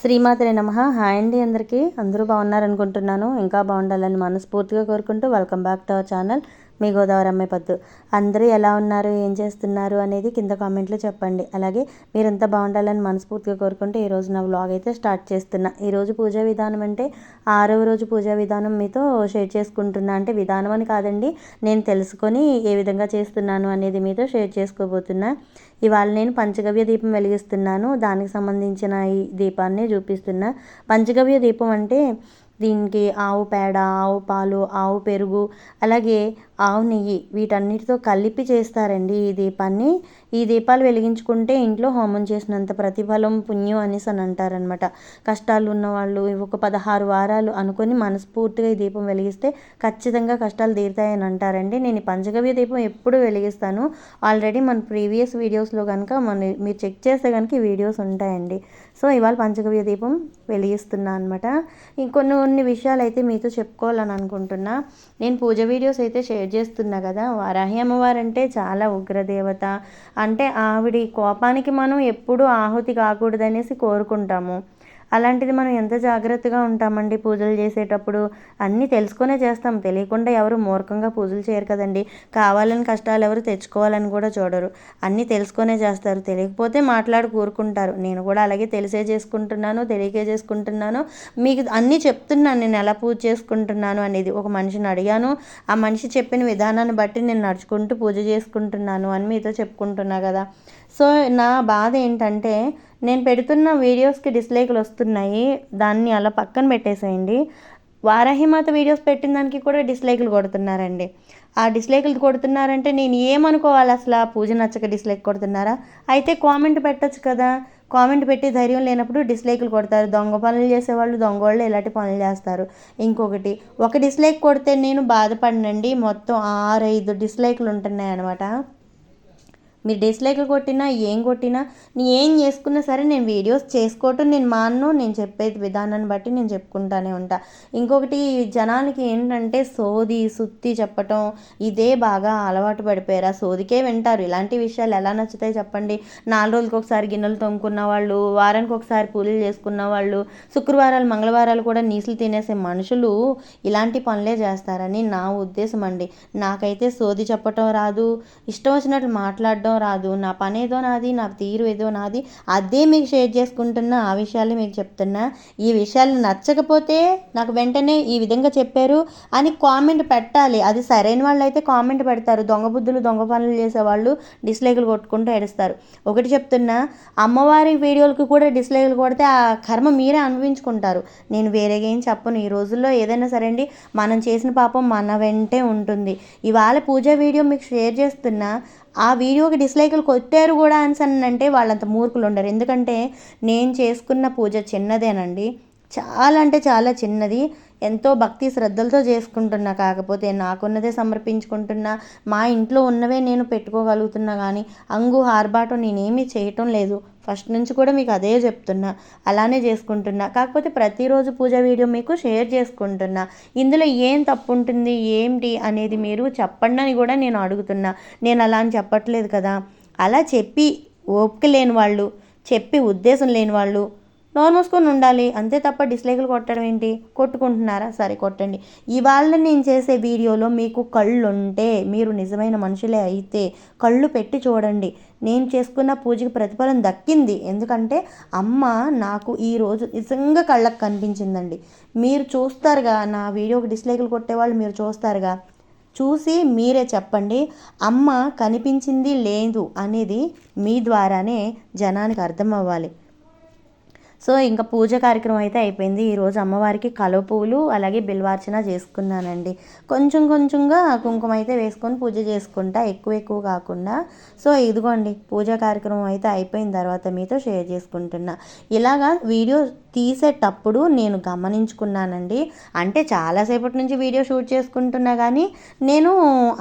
శ్రీమాతరే నమ. హాయ్ అండి అందరికీ. అందరూ బాగున్నారనుకుంటున్నాను. ఇంకా బాగుండాలని మనస్ఫూర్తిగా కోరుకుంటూ welcome back to our channel. మీ గోదావరి అమ్మాయి పద్దు. అందరూ ఎలా ఉన్నారు ఏం చేస్తున్నారు అనేది కింద కామెంట్లో చెప్పండి. అలాగే మీరంతా బాగుండాలని మనస్ఫూర్తిగా కోరుకుంటే ఈరోజు నా వ్లాగ్ అయితే స్టార్ట్ చేస్తున్నా. ఈరోజు పూజా విధానం అంటే ఆరవ రోజు పూజా విధానం మీతో షేర్ చేసుకుంటున్నా. అంటే విధానం అని కాదండి నేను తెలుసుకొని ఏ విధంగా చేస్తున్నాను అనేది మీతో షేర్ చేసుకోబోతున్నా. ఇవాళ నేను పంచగవ్య దీపం వెలిగిస్తున్నాను. దానికి సంబంధించిన ఈ దీపాన్ని చూపిస్తున్నా. పంచగవ్య దీపం అంటే దీనికి ఆవు పేడ ఆవు పాలు ఆవు పెరుగు అలాగే ఆవు నెయ్యి వీటన్నిటితో కలిపి చేస్తారండి ఈ దీపాన్ని. ఈ దీపాలు వెలిగించుకుంటే ఇంట్లో హోమం చేసినంత ప్రతిఫలం పుణ్యం అనేసి అని అంటారనమాట కష్టాలు ఉన్నవాళ్ళు ఒక పదహారు వారాలు అనుకొని మనస్ఫూర్తిగా ఈ దీపం వెలిగిస్తే ఖచ్చితంగా కష్టాలు తీరుతాయని అంటారండి. నేను ఈ పంచగవ్య దీపం ఎప్పుడు వెలిగిస్తాను? ఆల్రెడీ మన ప్రీవియస్ వీడియోస్లో కనుక మన మీరు చెక్ చేస్తే కనుక ఈ వీడియోస్ ఉంటాయండి. సో ఇవాళ పంచగవ్య దీపం వెలిగిస్తున్నా అనమాట ఇంకొన్ని కొన్ని విషయాలు అయితే మీతో చెప్పుకోవాలని అనుకుంటున్నా. నేను పూజ వీడియోస్ అయితే షేర్ చేస్తున్నా కదా. వారాహి అమ్మవారు అంటే చాలా ఉగ్రదేవత. అంటే ఆవిడ కోపానికి మనం ఎప్పుడూ ఆహుతి కాకూడదనేసి కోరుకుంటాము. అలాంటిది మనం ఎంత జాగ్రత్తగా ఉంటామండి పూజలు చేసేటప్పుడు? అన్నీ తెలుసుకునే చేస్తాం. తెలియకుండా ఎవరు మూర్ఖంగా పూజలు చేయరు కదండి. కావాలని కష్టాలు ఎవరు తెచ్చుకోవాలని కూడా చూడరు. అన్నీ తెలుసుకునే చేస్తారు. తెలియకపోతే మాట్లాడి కూరుకుంటారు. నేను కూడా అలాగే తెలిసే చేసుకుంటున్నాను తెలియకే చేసుకుంటున్నాను. మీకు అన్నీ చెప్తున్నాను. నేను ఎలా పూజ చేసుకుంటున్నాను అనేది ఒక మనిషిని అడిగాను. ఆ మనిషి చెప్పిన విధానాన్ని బట్టి నేను నడుచుకుంటూ పూజ చేసుకుంటున్నాను అని మీతో చెప్పుకుంటున్నా కదా. సో నా బాధ ఏంటంటే నేను పెడుతున్న వీడియోస్కి డిస్లైక్లు వస్తున్నాయి. దాన్ని అలా పక్కన పెట్టేసేయండి. వారాహిమాత వీడియోస్ పెట్టిన దానికి కూడా డిస్లైక్లు కొడుతున్నారండి. ఆ డిస్లైక్లు కొడుతున్నారంటే నేను ఏమనుకోవాలి అసలు? ఆ పూజ నచ్చక డిస్లైక్ కొడుతున్నారా? అయితే కామెంట్ పెట్టచ్చు కదా. కామెంట్ పెట్టి ధైర్యం లేనప్పుడు డిస్లైక్లు కొడతారు. దొంగ పనులు చేసేవాళ్ళు దొంగవాళ్ళు ఇలాంటి పనులు చేస్తారు. ఇంకొకటి ఒక డిస్లైక్ కొడితే నేను బాధపడినండి. మొత్తం ఆరైదు డిస్లైక్లు ఉంటున్నాయి అనమాట మీరు డిస్లైక్లు కొట్టినా ఏం కొట్టినా నీ ఏం చేసుకున్నా సరే నేను వీడియోస్ చేసుకోవటం నేను మాన్ను నేను చెప్పేది విధానాన్ని బట్టి నేను చెప్పుకుంటానే ఉంటా. ఇంకొకటి జనానికి ఏంటంటే సోది సుత్తి చెప్పటం ఇదే బాగా అలవాటు పడిపోయారు. ఆ సోదికే వింటారు. ఇలాంటి విషయాలు ఎలా నచ్చుతాయి చెప్పండి. నాలుగు రోజులకి ఒకసారి గిన్నెలు తొమ్ముకున్న వాళ్ళు వారానికి ఒకసారి పూజలు చేసుకున్న వాళ్ళు శుక్రవారాలు మంగళవారాలు కూడా నీసులు తినేసే మనుషులు ఇలాంటి పనులే చేస్తారని నా ఉద్దేశం అండి. నాకైతే సోది చెప్పటం రాదు. ఇష్టం వచ్చినట్లు మాట్లాడడం రాదు నా పని ఏదో నాది నా తీరు ఏదో నాది అదే మీకు షేర్ చేసుకుంటున్నా ఆ విషయాలు మీకు చెప్తున్నా. ఈ విషయాలు నచ్చకపోతే నాకు వెంటనే ఈ విధంగా చెప్పారు అని కామెంట్ పెట్టాలి. అది సరైన వాళ్ళు అయితే కామెంట్ పెడతారు. దొంగ బుద్ధులు దొంగ పనులు చేసేవాళ్ళు డిస్లైకులు కొట్టుకుంటూ ఏడుస్తారు. ఒకటి చెప్తున్నా అమ్మవారి వీడియోలకు కూడా డిస్లైకులు కొడితే ఆ కర్మ మీరే అనుభవించుకుంటారు. నేను వేరేగా ఏం చెప్పను. ఈ రోజుల్లో ఏదైనా సరే అండి మనం చేసిన పాపం మన వెంటే ఉంటుంది. ఇవాళ పూజ వీడియో మీకు షేర్ చేస్తున్నా ఆ వీడియోకి డిస్లైకులు కొట్టారు కూడా అని అంటే వాళ్ళంత మూర్ఖులు ఉండరు. ఎందుకంటే నేను చేసుకున్న పూజ చిన్నదేనండి. చాలా అంటే చాలా చిన్నది. ఎంతో భక్తి శ్రద్ధలతో చేసుకుంటున్నా. కాకపోతే నాకున్నదే సమర్పించుకుంటున్నా. మా ఇంట్లో ఉన్నవే నేను పెట్టుకోగలుగుతున్నా కానీ అంగు ఆర్బాటం నేనేమీ చేయటం లేదు. ఫస్ట్ నుంచి కూడా మీకు అదే చెప్తున్నా. అలానే చేసుకుంటున్నా. కాకపోతే ప్రతిరోజు పూజ వీడియో మీకు షేర్ చేసుకుంటున్నా. ఇందులో ఏం తప్పు ఉంటుంది ఏంటి అనేది మీరు చెప్పండి అని కూడా నేను అడుగుతున్నా. నేను అలా అని చెప్పట్లేదు కదా. అలా చెప్పి ఓపిక లేని వాళ్ళు చెప్పి ఉద్దేశం లేని వాళ్ళు నోరు మూసుకొని ఉండాలి. అంతే తప్ప డిస్లైకులు కొట్టడం ఏంటి? కొట్టుకుంటున్నారా? సరే కొట్టండి. ఇవాళ నేను చేసే వీడియోలో మీకు కళ్ళు ఉంటే మీరు నిజమైన మనుషులే అయితే కళ్ళు పెట్టి చూడండి. నేను చేసుకున్న పూజకి ప్రతిఫలం దక్కింది. ఎందుకంటే అమ్మ నాకు ఈరోజు నిజంగా కళ్ళకు కనిపించిందండి. మీరు చూస్తారుగా నా వీడియోకి డిస్లైకులు కొట్టేవాళ్ళు మీరు చూస్తారుగా. చూసి మీరే చెప్పండి అమ్మ కనిపించింది లేదు అనేది మీ ద్వారానే జనానికి అర్థం అవ్వాలి సో ఇంకా పూజ కార్యక్రమం అయితే అయిపోయింది. ఈరోజు అమ్మవారికి కలువ పువ్వులు అలాగే బిల్వార్చన చేసుకున్నానండి. కొంచెం కొంచెంగా కుంకుమ అయితే వేసుకొని పూజ చేసుకుంటా ఎక్కువ ఎక్కువ కాకుండా. సో ఇదిగోండి పూజ కార్యక్రమం అయితే అయిపోయిన తర్వాత మీతో షేర్ చేసుకుంటున్నా. ఇలాగా వీడియో తీసేటప్పుడు నేను గమనించుకున్నానండి. అంటే చాలాసేపటి నుంచి వీడియో షూట్ చేసుకుంటున్నా కానీ నేను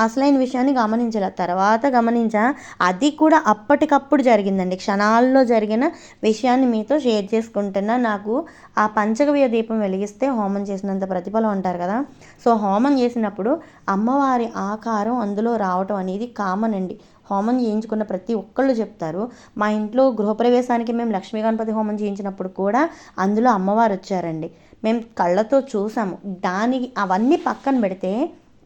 అసలైన విషయాన్ని గమనించలే. తర్వాత గమనించా అది కూడా అప్పటికప్పుడు జరిగిందండి. క్షణాల్లో జరిగిన విషయాన్ని మీతో షేర్ చేసుకుంటున్నాను చేసుకుంటున్నా. నాకు ఆ పంచగవ్య దీపం వెలిగిస్తే హోమం చేసినంత ప్రతిఫలం అంటారు కదా. సో హోమం చేసినప్పుడు అమ్మవారి ఆకారం అందులో రావటం అనేది కామన్ అండి. హోమం చేయించుకున్న ప్రతి ఒక్కళ్ళు చెప్తారు. మా ఇంట్లో గృహప్రవేశానికి మేము లక్ష్మీ గణపతి హోమం చేయించినప్పుడు కూడా అందులో అమ్మవారు వచ్చారండి. మేము కళ్ళతో చూసాము. దానికి అవన్నీ పక్కన పెడితే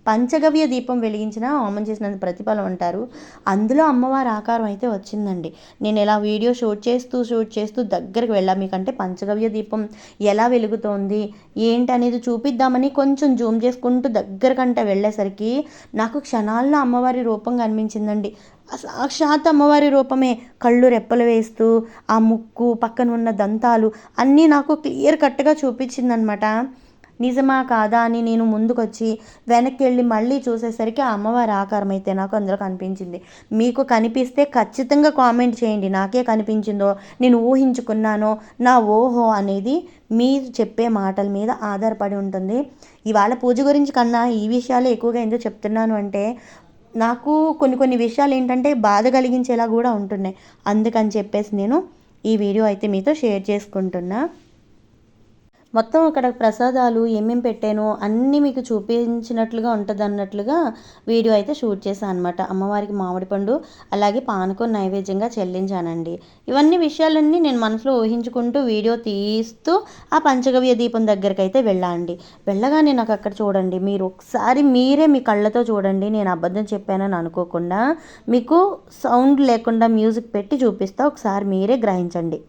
పంచగవ్య దీపం వెలిగించిన హోమం చేసినంత ప్రతిఫలం అంటారు. అందులో అమ్మవారి ఆకారం అయితే వచ్చిందండి. నేను ఇలా వీడియో షూట్ చేస్తూ షూట్ చేస్తూ దగ్గరికి వెళ్ళా. మీకంటే పంచగవ్య దీపం ఎలా వెలుగుతోంది ఏంటి అనేది చూపిద్దామని కొంచెం జూమ్ చేసుకుంటూ దగ్గరకంటే వెళ్ళేసరికి నాకు క్షణాల్లో అమ్మవారి రూపం కనిపించిందండి. సాక్షాత్ అమ్మవారి రూపమే. కళ్ళు రెప్పలు వేస్తూ ఆ ముక్కు పక్కన ఉన్న దంతాలు అన్నీ నాకు క్లియర్ కట్గా చూపించిందనమాట నిజమా కాదా అని నేను ముందుకొచ్చి వెనక్కి వెళ్ళి మళ్ళీ చూసేసరికి ఆ అమ్మవారి ఆకారం అయితే నాకు అందులో కనిపించింది. మీకు కనిపిస్తే ఖచ్చితంగా కామెంట్ చేయండి. నాకే కనిపించిందో నేను ఊహించుకున్నానో నా ఓహో అనేది మీరు చెప్పే మాటల మీద ఆధారపడి ఉంటుంది. ఇవాళ పూజ గురించి కన్నా ఈ విషయాలు ఎక్కువగా ఎందుకు చెప్తున్నాను అంటే నాకు కొన్ని కొన్ని విషయాలు ఏంటంటే బాధ కలిగించేలా కూడా ఉంటున్నాయి. అందుకని చెప్పేసి నేను ఈ వీడియో అయితే మీతో షేర్ చేసుకుంటున్నా. మొత్తం అక్కడ ప్రసాదాలు ఏమేమి పెట్టానో అన్నీ మీకు చూపించినట్లుగా ఉంటుంది అన్నట్లుగా వీడియో అయితే షూట్ చేశాను అనమాట అమ్మవారికి మామిడి పండు అలాగే పానకం నైవేద్యంగా చెల్లించానండి. ఇవన్నీ విషయాలన్నీ నేను మనసులో ఊహించుకుంటూ వీడియో తీస్తూ ఆ పంచగవ్య దీపం దగ్గరికి అయితే వెళ్ళండి వెళ్ళగానే నాకు అక్కడ చూడండి మీరు ఒకసారి మీరే మీ కళ్ళతో చూడండి నేను అబద్ధం చెప్పానని అనుకోకుండా మీకు సౌండ్ లేకుండా మ్యూజిక్ పెట్టి చూపిస్తా ఒకసారి మీరే గ్రహించండి.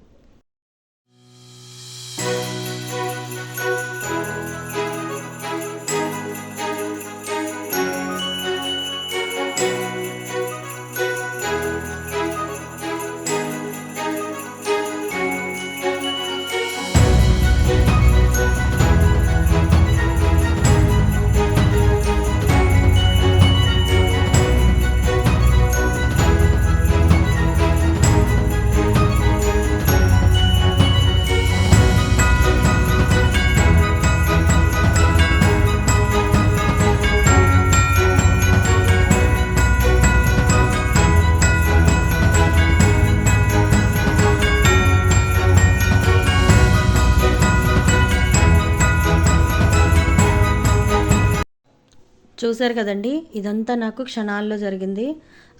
చూశారు కదండి? ఇదంతా నాకు క్షణాల్లో జరిగింది.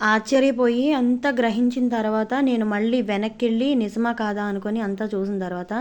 ఆశ్చర్యపోయి అంతా గ్రహించిన తర్వాత నేను మళ్ళీ వెనక్కి వెళ్ళి నిజమా కాదా అనుకొని అంతా చూసిన తర్వాత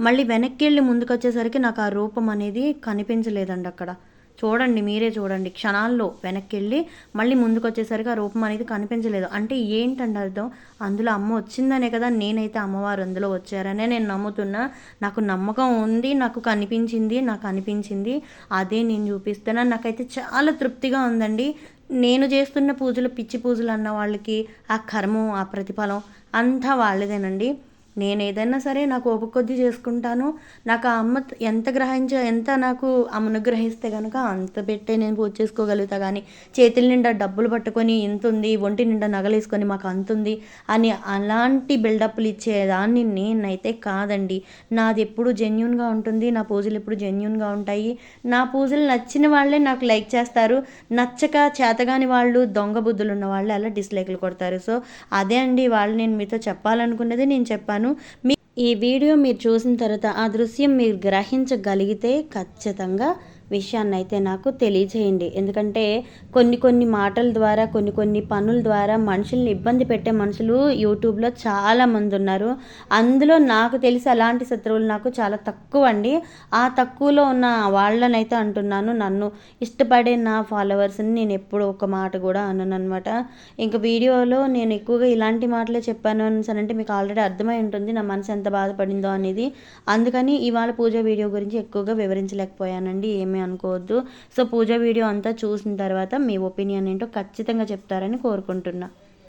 మళ్ళీ వెనక్కి వెళ్ళి ముందుకు వచ్చేసరికి నాకు ఆ రూపం అనేది కనిపించలేదండి అక్కడ. చూడండి మీరే చూడండి. క్షణాల్లో వెనక్కి వెళ్ళి మళ్ళీ ముందుకు వచ్చేసరికి ఆ రూపం అనేది కనిపించలేదు. అంటే ఏంటంటే అర్థం? అందులో అమ్మ వచ్చిందనే కదా నేనైతే అమ్మవారు అందులో వచ్చారనే నేను నమ్ముతున్నా. నాకు నమ్మకం ఉంది నాకు కనిపించింది నాకు అనిపించింది. అదే నేను చూపిస్తున్నా నాకైతే చాలా తృప్తిగా ఉందండి. నేను చేస్తున్న పూజలు పిచ్చి పూజలు అన్న వాళ్ళకి ఆ కర్మం ఆ ప్రతిఫలం అంతా వాళ్ళదేనండి. నేను ఏదైనా సరే నాకు ఓపిక కొద్దీ చేసుకుంటాను. నాకు ఆ అమ్మ ఎంత గ్రహించ ఎంత నాకు అనుగ్రహిస్తే కనుక అంత పెట్టే నేను పూజ చేసుకోగలుగుతా. కానీ చేతుల నిండా డబ్బులు పట్టుకొని ఇంత ఉంది ఒంటి నిండా నగలేసుకొని మాకు అంత ఉంది అని అలాంటి బిల్డప్లు ఇచ్చేదాన్ని నేనైతే కాదండి. నాది ఎప్పుడు జెన్యున్గా ఉంటుంది నా పూజలు ఎప్పుడు జెన్యున్గా ఉంటాయి. నా పూజలు నచ్చిన వాళ్ళే నాకు లైక్ చేస్తారు. నచ్చక చేతగాని వాళ్ళు దొంగ బుద్ధులు ఉన్న వాళ్ళు అలా డిస్లైక్లు కొడతారు. సో అదే అండి వాళ్ళు నేను మీతో చెప్పాలనుకున్నది నేను చెప్పాను. చెప్తాను మీ ఈ వీడియో మీరు చూసిన తర్వాత ఆ దృశ్యం మీరు గ్రహించగలిగితే ఖచ్చితంగా విషయాన్ని అయితే నాకు తెలియజేయండి. ఎందుకంటే కొన్ని కొన్ని మాటల ద్వారా కొన్ని కొన్ని పనుల ద్వారా మనుషుల్ని ఇబ్బంది పెట్టే మనుషులు యూట్యూబ్లో చాలామంది ఉన్నారు. అందులో నాకు తెలిసి అలాంటి శత్రువులు నాకు చాలా తక్కువ అండి ఆ తక్కువలో ఉన్న వాళ్ళనైతే అంటున్నాను. నన్ను ఇష్టపడే నా ఫాలోవర్స్ని నేను ఎప్పుడు ఒక మాట కూడా అన్నాను అనమాట ఇంకా వీడియోలో నేను ఎక్కువగా ఇలాంటి మాటలే చెప్పాను అని అంటే మీకు ఆల్రెడీ అర్థమై ఉంటుంది నా మనసు ఎంత బాధపడిందో అనేది. అందుకని ఇవాళ పూజ వీడియో గురించి ఎక్కువగా వివరించలేకపోయానండి. ఏమి ఏమీ అనుకోవద్దు. సో పూజ వీడియో అంతా చూసిన తర్వాత మీ ఒపీనియన్ ఏంటో ఖచ్చితంగా చెప్తారని కోరుకుంటున్నా.